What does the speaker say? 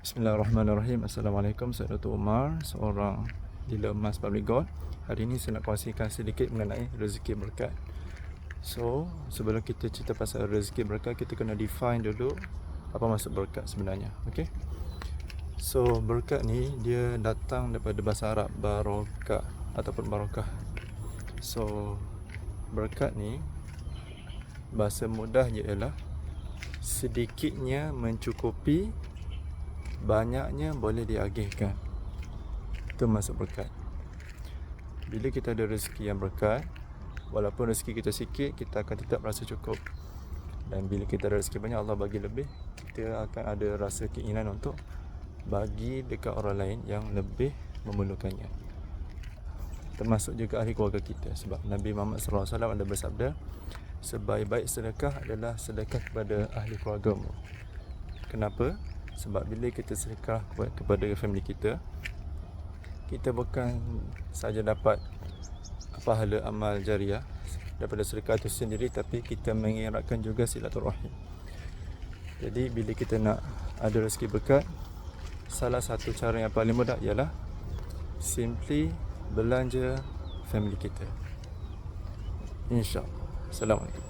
Bismillahirrahmanirrahim. Assalamualaikum Saya Dr. Umar Seorang dealer emas public gold. Hari ini saya nak kongsikan sedikit mengenai rezeki berkat. So sebelum kita cerita pasal rezeki berkat Kita kena define dulu Apa maksud berkat sebenarnya Okay So berkat ni dia datang daripada bahasa Arab Barokah Ataupun barokah. So berkat ni Bahasa mudahnya ialah Sedikitnya mencukupi banyaknya boleh diagihkan. Itu masuk berkat. Bila kita ada rezeki yang berkat walaupun rezeki kita sikit kita akan tetap rasa cukup. Dan bila kita ada rezeki banyak Allah bagi lebih kita akan ada rasa keinginan untuk bagi dekat orang lain yang lebih memerlukannya. Termasuk juga ahli keluarga kita. Sebab Nabi Muhammad SAW ada bersabda sebaik-baik sedekah adalah sedekah kepada ahli keluargamu. Kenapa sebab bila kita sedekah kepada family kita kita bukan saja dapat pahala amal jariah daripada sedekah itu sendiri tapi kita mengeratkan juga silaturahim. Jadi bila kita nak ada rezeki berkat salah satu cara yang paling mudah ialah simply belanja family kita. Insyaallah. Assalamualaikum